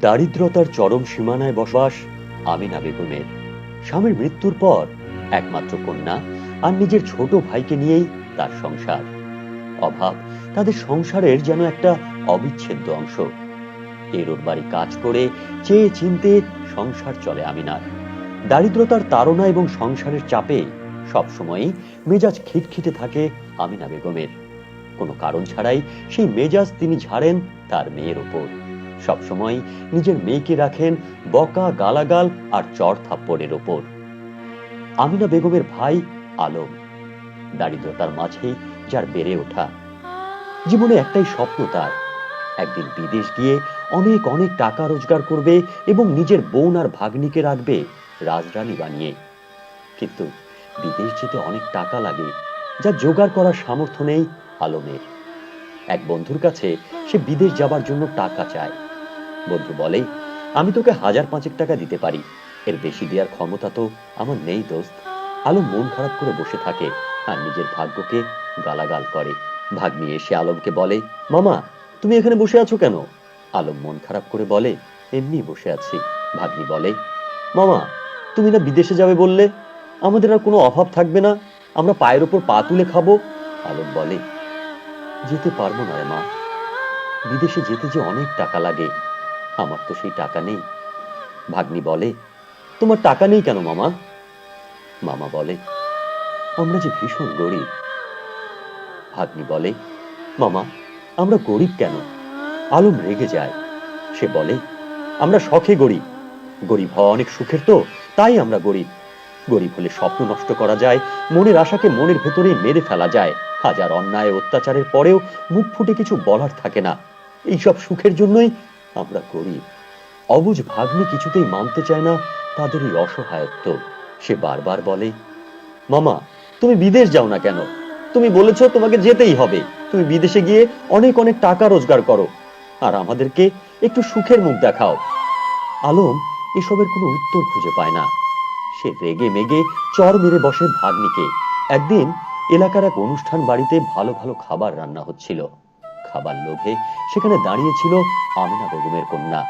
দারিদ্রতার চরম সীমানায় বসবাস আমিনা বেগমের। স্বামীর মৃত্যুর পর একমাত্র কন্যা আর নিজের ছোট ভাইকে নিয়েই তার সংসার। অভাব তাদের সংসারের যেন একটা অবিচ্ছেদ্য অংশ। এরোর বাড়ি কাজ করে চেয়ে চিনতে সংসার চলে আমিনার। দারিদ্রতার তাড়না এবং সংসারের চাপে সবসময়ই মেজাজ খিটখিটে থাকে আমিনা বেগমের। কোনো কারণ ছাড়াই সেই মেজাজ তিনি ঝাড়েন তার মেয়ের ওপর। সবসময় নিজের মেয়েকে রাখেন বকা, গালাগাল আর চড় থাপ্পড়ের ওপর। আমিনা বেগমের ভাই আলম, দারিদ্রতার মাঝেই যার বেড়ে ওঠা। জীবনে একটাই স্বপ্ন তার, একদিন বিদেশ গিয়ে অনেক অনেক টাকা রোজগার করবে এবং নিজের বোন আর ভাগ্নিকে রাখবে রাজরানী বানিয়ে। কিন্তু বিদেশ যেতে অনেক টাকা লাগে, যা জোগাড় করার সামর্থ্য নেই আলমের। এক বন্ধুর কাছে সে বিদেশ যাবার জন্য টাকা চায়। বন্ধু বলে, আমি তোকে হাজার পাঁচেক টাকা দিতে পারি। এর বেশি দেওয়ার ক্ষমতা তো আমার নেই, দোস্ত। আলম মন খারাপ করে বসে থাকে আর নিজের ভাগ্যকে গালাগাল করে। ভাগ্নি এসে আলমকে বলে, মামা, তুমি এখানে বসে আছো কেন? আলম মন খারাপ করে বলে, এমনি বসে আছি। ভাগ্নি বলে, মামা, তুমি না বিদেশে যাবে বললে? আমাদের আর কোনো অভাব থাকবে না। আমরা পায়ের ওপর পা তুলে খাব? আলম বলে, যেতে পারব না রে মা। বিদেশে যেতে যে অনেক টাকা লাগে। আমার তো সেই টাকা নেই। ভাগ্নি বলে, তোমার টাকা নেই কেন মামা? মামা বলে, আমরা যে ভীষণ গরিব। ভাগ্নি বলে, মামা, আমরা গরিব কেন? আলম রেগে যায়। সে বলে, আমরা শখে গরিব। গরিব হওয়া অনেক সুখের তো, তাই আমরা গরিব। গরিব হলে স্বপ্ন নষ্ট করা যায়, মনের আশাকে মনের ভেতরে মেরে ফেলা যায়। হাজার অন্যায় অত্যাচারের পরেও মুখ ফুটে কিছু বলার থাকে না। এইসব সুখের জন্যই আমরা গরিব। অবুঝ ভাগ্নি কিছুতেই মানতে চায় না তাদের এই অসহায়ত্ব। সে বারবার বলে, মামা, তুমি বিদেশ যাও না কেন? তুমি বলেছ তোমাকে যেতেই হবে। তুমি বিদেশে গিয়ে অনেক অনেক টাকা রোজগার করো। আর আমাদেরকে একটু সুখের মুখ দেখাও। আলম এসবের কোনো উত্তর খুঁজে পায় না। সে রেগে মেগে চর মেরে বসে ভাগ্নিকে। একদিন এলাকার এক অনুষ্ঠান বাড়িতে ভালো ভালো খাবার রান্না হচ্ছিল। খাবার লোভে সেখানে দাঁড়িয়েছিল আমিনা বেগমের কন্যা।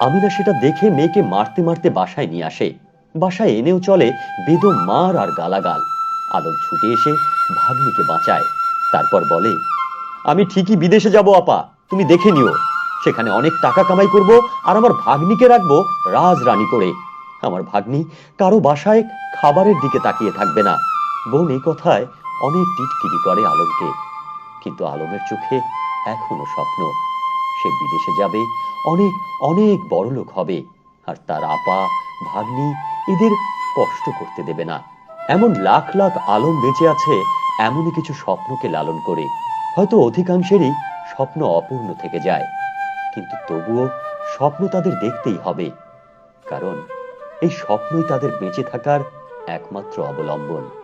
আমিনা সেটা দেখে মেয়েকে মারতে মারতে বাসায় নিয়ে আসে। বাসায় এনেও চলে বেদম মার আর গালাগাল। আলম ছুটে এসে ভাগ্নিকে বাঁচায়। তারপর বলে, আমি ঠিকই বিদেশে যাব, আপা। তুমি দেখে নিও। সেখানে অনেক টাকা কামাই করব আর আমার ভাগ্নিকে রাখব রাজ রানী করে। আমার ভাগ্নি কারও বাসায় খাবারের দিকে তাকিয়ে থাকবে না। বোন এই কথায় অনেক টিটকিরি করে আলমকে। কিন্তু আলমের চোখে এখনও স্বপ্ন। সে বিদেশে যাবে, অনেক অনেক বড় লোক হবে, আর তার আপা, ভাগ্নি এদের কষ্ট করতে দেবে না। এমন লাখ লাখ আলম বেঁচে আছে, এমনই কিছু স্বপ্নকে লালন করে। হয়তো অধিকাংশেরই স্বপ্ন অপূর্ণ থেকে যায়। কিন্তু তবুও স্বপ্ন তাদের দেখতেই হবে। কারণ এই স্বপ্নই তাদের বেঁচে থাকার একমাত্র অবলম্বন।